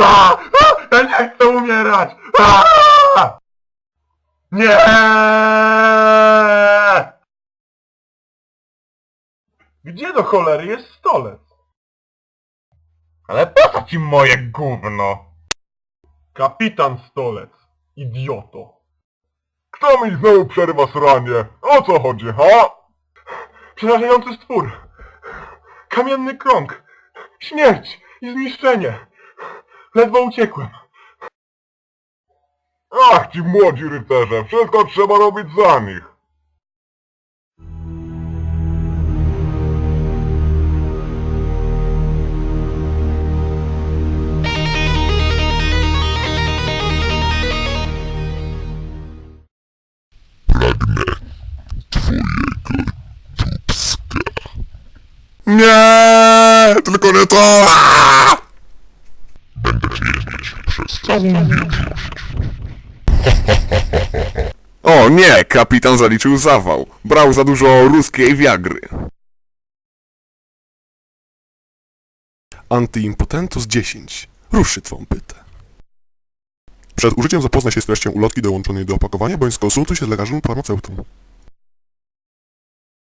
A! A! Ja nie chcę umierać! A! Nie! Gdzie do cholery jest stolec? Ale po co ci moje gówno? Kapitan Stolec, idioto. Kto mi znowu przerwa sranie? O co chodzi, ha? Przerażający stwór. Kamienny krąg. Śmierć i zniszczenie. Ledwo uciekłem. Ach, ci młodzi rycerze, wszystko trzeba robić za nich. Nie, tylko nie to! Przez całą wieczność. O nie, kapitan zaliczył zawał. Brał za dużo ruskiej wiagry. Antyimpotentus 10. Ruszy twą pytę. Przed użyciem zapoznaj się z treścią ulotki dołączonej do opakowania, bądź skonsultuj się z lekarzem farmaceutą.